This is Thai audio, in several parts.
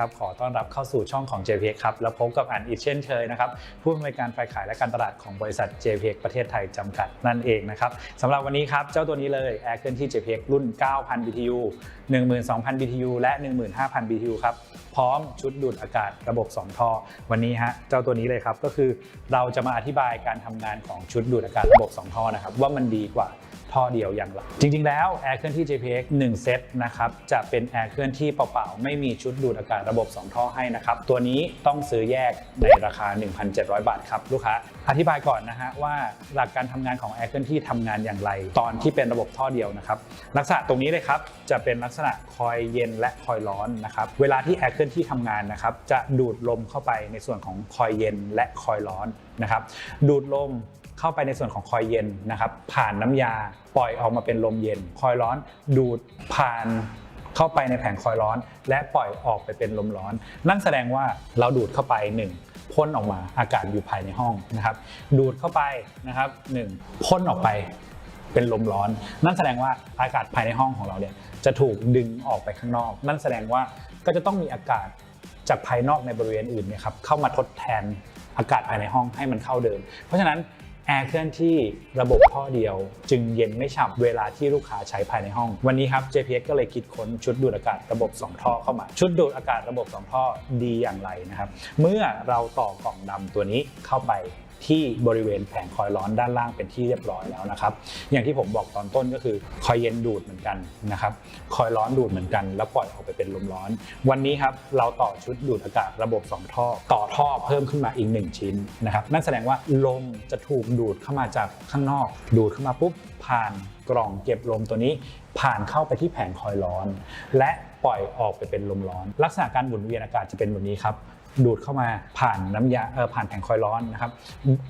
ครับขอต้อนรับเข้าสู่ช่องของ JPX ครับ แล้วพบกับอันอีกเช่นเคยนะครับ ผู้อำนวยการฝ่ายขายและการตลาดของบริษัท JPX ประเทศไทยจำกัดนั่นเองนะครับสำหรับวันนี้ครับ เจ้าตัวนี้เลย Air เคลื่อนที่ JPX รุ่น 9,000 BTU 12,000 BTU และ 15,000 BTU ครับ พร้อมชุดดูดอากาศระบบ 2 ท่อ วันนี้ฮะเจ้าตัวนี้เลยครับก็คือเราจะมาอธิบายการทำงานของชุดดูดอากาศระบบ 2 ท่อนะครับว่ามันดีกว่า ท่อเดียวอย่างไรจริง ๆ แล้วแอร์เคลื่อนที่ JPX 1 เซตนะครับจะเป็นแอร์เคลื่อนที่เปล่าๆ ไม่มีชุดดูดอากาศระบบ 2 ท่อให้นะครับ ตัวนี้ต้องซื้อแยกในราคา 1,700 บาทครับลูกค้า อธิบายก่อนนะฮะว่าหลักการทำงานของแอร์เคลื่อนที่ทำงานอย่างไร ตอนที่เป็นระบบท่อเดียวนะครับลักษณะตรงนี้เลยครับจะเป็นลักษณะคอยเย็นและคอยร้อนนะครับเวลาที่แอร์เคลื่อนที่ทำงานนะครับจะดูดลมเข้าไปในส่วนของคอยเย็นและคอยร้อนนะครับดูดลม เข้าไปในส่วนของคอยเย็นนะครับ ผ่านน้ำยาปล่อยออกมาเป็นลมเย็น คอยร้อนดูดผ่านเข้าไปในแผงคอยร้อน และปล่อยออกไปเป็นลมร้อน นั่นแสดงว่าเราดูดเข้าไปหนึ่งพ่นออกมาอากาศอยู่ภายในห้องนะครับ ดูดเข้าไปนะครับหนึ่งพ่นออกไปเป็นลมร้อน นั่นแสดงว่าอากาศภายในห้องของเราเนี่ยจะถูกดึงออกไปข้างนอก นั่นแสดงว่าก็จะต้องมีอากาศจากภายนอกในบริเวณอื่นเนี่ยครับเข้ามาทดแทนอากาศภายในห้องให้มันเข้าเดินเพราะฉะนั้น แอร์เคลื่อนที่ระบบท่อเดียว จึงเย็นไม่ฉ่ำเวลาที่ลูกค้าใช้ภายในห้อง วันนี้ครับ JPX ก็เลยคิดค้นชุดดูดอากาศระบบ 2 ท่อเข้ามา ชุดดูดอากาศระบบ 2 ท่อดีอย่างไรนะครับ เมื่อเราต่อกล่องดำตัวนี้เข้าไป ที่บริเวณแผงคอยล์ร้อนด้านล่างเป็นที่เรียบร้อยแล้วนะครับ อย่างที่ผมบอกตอนต้นก็คือคอยเย็นดูดเหมือนกันนะครับคอยร้อนดูดเหมือนกัน แล้วปล่อยออกไปเป็นลมร้อน วันนี้ครับเราต่อชุดดูดอากาศระบบ 2 ท่อ ต่อท่อเพิ่มขึ้นมาอีก 1 ชิ้นนะครับนั่นแสดงว่าลมจะถูกดูดเข้ามาจากข้างนอก ดูดเข้ามาปุ๊บผ่านกล่องเก็บลมตัวนี้ผ่านเข้าไปที่แผงคอยร้อน และ ปล่อยออกไปเป็นลมร้อน ลักษณะการหมุนเวียนอากาศจะเป็นแบบนี้ครับดูดเข้ามาผ่านน้ำยาเออผ่านแผงคอยร้อนนะครับ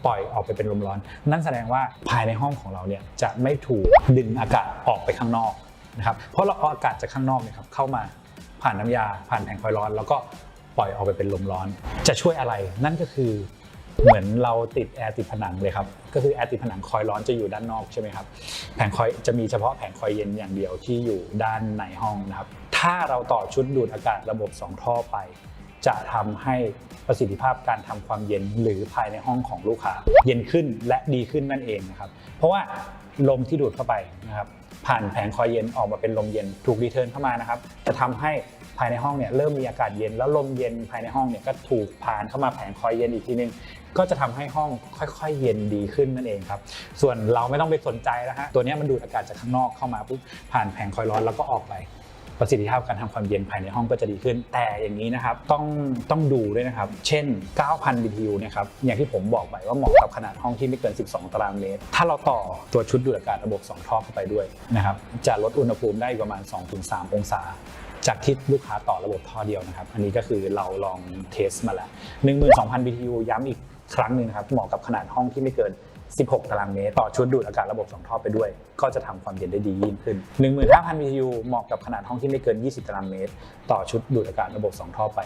ปล่อยออกไปเป็นลมร้อน นั่นแสดงว่าภายในห้องของเราเนี่ยจะไม่ถูกดึงอากาศออกไปข้างนอกนะครับเพราะเราเอาอากาศจากข้างนอกเนี่ยครับเข้ามาผ่านน้ำยาผ่านแผงคอยร้อน แล้วก็ปล่อยออกไปเป็นลมร้อน จะช่วยอะไรนั่นก็คือเหมือนเราติดแอร์ติดผนังเลยครับ ก็คือแอร์ติดผนังคอยร้อนจะอยู่ด้านนอกใช่ไหมครับ แผงคอยจะมีเฉพาะแผงคอยเย็นอย่างเดียวที่อยู่ด้านในห้องนะครับ ถ้าเราต่อชุดดูดอากาศระบบ 2 ท่อไป จะทำให้ประสิทธิภาพการทำความเย็นหรือภายในห้องของลูกค้า เย็นขึ้นและดีขึ้นนั่นเองนะครับ เพราะว่าลมที่ดูดเข้าไปนะครับผ่านแผงคอยเย็นออกมาเป็นลมเย็นถูกรีเทิร์นเข้ามานะครับ จะทำให้ภายในห้องเนี่ยเริ่มมีอากาศเย็น แล้วลมเย็นภายในห้องเนี่ยก็ถูกผ่านเข้ามาแผงคอยเย็นอีกทีนึง ก็จะทำให้ห้องค่อยๆ เย็นดีขึ้นนั่นเองครับ ส่วนเราไม่ต้องไปสนใจแล้วฮะตัวนี้มันดูดอากาศจากข้างนอกเข้ามาปุ๊บผ่านแผงคอยร้อนแล้วก็ออกไป ประสิทธิภาพการทำความเย็นภายในห้องก็จะดีขึ้น แต่อย่างนี้นะครับต้องต้องดูด้วยนะครับ เช่น 9,000 BTU นะครับอย่างที่ผมบอกไปว่าเหมาะกับขนาดห้องที่ไม่เกิน 12 ตารางเมตร ถ้าเราต่อตัวชุดดูดอากาศระบบ 2 ท่อเข้าไปด้วยนะครับจะลดอุณหภูมิได้ประมาณ 2-3 องศาจากที่ลูกค้าต่อระบบท่อเดียวนะครับ อันนี้ก็คือเราลองเทสมาแล้ว 12,000 BTU ย้ำอีกครั้งหนึ่งนะครับ เหมาะกับขนาดห้องที่ไม่เกิน 16 ตารางเมตร ต่อชุดดูดอากาศระบบ 2 ท่อไปด้วย ก็จะทำความเย็นได้ดียิ่งขึ้น 15,000 BTU เหมาะกับขนาดห้องที่ไม่เกิน 20 ตารางเมตร ต่อชุดดูดอากาศระบบ 2 ท่อไป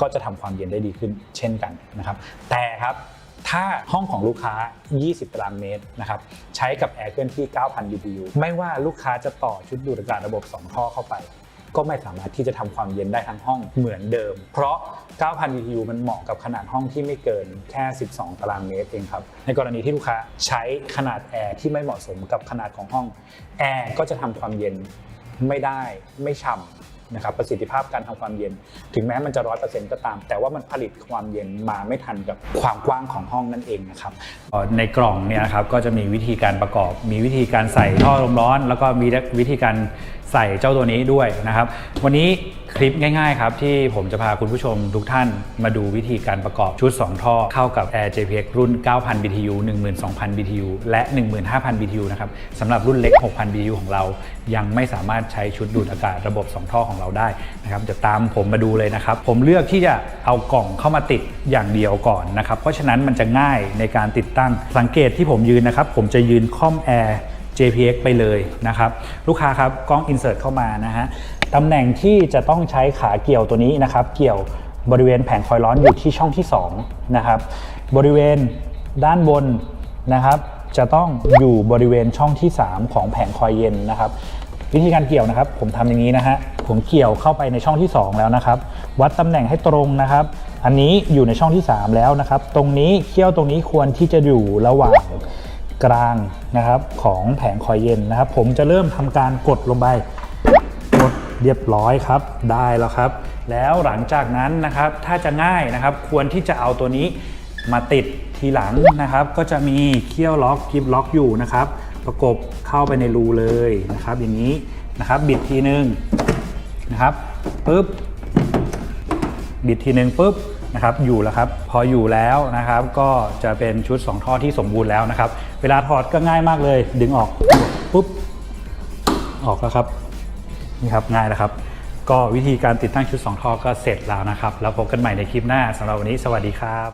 ก็จะทำความเย็นได้ดีขึ้น เช่นกันนะครับ แต่ครับถ้าห้องของลูกค้า 20 ตารางเมตรนะครับใช้กับแอร์เคลื่อนที่ 9,000 BTU ไม่ว่าลูกค้าจะต่อชุดดูดอากาศระบบ 2 ท่อเข้าไป ก็ไม่สามารถที่จะทำความเย็นได้ทั้งห้องเหมือนเดิม เพราะ 9,000 BTU มันเหมาะกับขนาดห้องที่ไม่เกินแค่ 12 ตารางเมตรเองครับ ในกรณีที่ลูกค้าใช้ขนาดแอร์ที่ไม่เหมาะสมกับขนาดของห้องแอร์ก็จะทำความเย็นไม่ได้ไม่ฉ่ำนะครับประสิทธิภาพการทำความเย็น ถึงแม้มันจะร้อยเปอร์เซ็นต์ก็ตาม แต่ว่ามันผลิตความเย็นมาไม่ทันกับความกว้างของห้องนั่นเองนะครับในกล่องเนี่ยครับก็จะมีวิธีการประกอบ มีวิธีการใส่ท่อลมร้อน แล้วก็มีวิธีการใส่เจ้าตัวนี้ด้วยนะครับ วันนี้คลิปง่ายๆครับ ที่ผมจะพาคุณผู้ชมทุกท่านมาดูวิธีการประกอบชุด 2 ท่อ เข้ากับ Air JPX รุ่น 9,000 BTU 12,000 BTU และ 15,000 BTU นะครับสำหรับรุ่นเล็ก 6,000 BTU ของเรา ยังไม่สามารถใช้ชุดดูดอากาศระบบ 2 ท่อของเราได้นะครับจะตามผมมาดูเลยนะครับ ผมเลือกที่จะเอากล่องเข้ามาติดอย่างเดียวก่อนนะครับเพราะฉะนั้นมันจะง่ายในการติดตั้งสังเกตที่ผมยืนนะครับผมจะยืนค่อมแอร์ JPX ไปเลยนะครับลูกค้าครับกล้อง insert เข้ามานะฮะตำแหน่งที่จะต้องใช้ขาเกี่ยวตัวนี้นะครับ เกี่ยวบริเวณแผงคอยล์ร้อนอยู่ที่ช่องที่2นะครับบริเวณด้านบนนะครับจะต้องอยู่บริเวณช่องที่ 3 ของแผงคอยเย็นนะครับ วิธีการเกี่ยวนะครับ ผมทำอย่างนี้นะฮะผมเกี่ยวเข้าไปในช่องที่ 2 แล้วนะครับ วัดตำแหน่งให้ตรงนะครับ อันนี้อยู่ในช่องที่ 3 แล้วนะครับ ตรงนี้เขี้ยวตรงนี้ควรที่จะอยู่ระหว่าง กลางนะครับของแผงคอยเย็นนะครับ ผมจะเริ่มทำการกดลงไปกดเรียบร้อยครับ ได้แล้วครับ แล้วหลังจากนั้นนะครับถ้าจะง่ายนะครับ ควรที่จะเอาตัวนี้มาติดทีหลังนะครับ ก็จะมีเขี้ยวล็อกกิฟล็อกอยู่นะครับ ประกบเข้าไปในรูเลยนะครับ อย่างนี้นะครับบิดทีนึงนะครับปุ๊บบิดทีนึงปุ๊บนะครับอยู่แล้วครับ พออยู่แล้วนะครับ ก็จะเป็นชุด 2 ท่อที่สมบูรณ์แล้วนะครับ เวลาถอดก็ง่ายมากเลย ดึงออกปุ๊บออกแล้วครับนี่ครับง่ายแล้วครับ ก็วิธีการติดตั้งชุด 2 ท่อก็เสร็จแล้วนะครับ แล้วพบกันใหม่ในคลิปหน้าสำหรับวันนี้สวัสดีครับ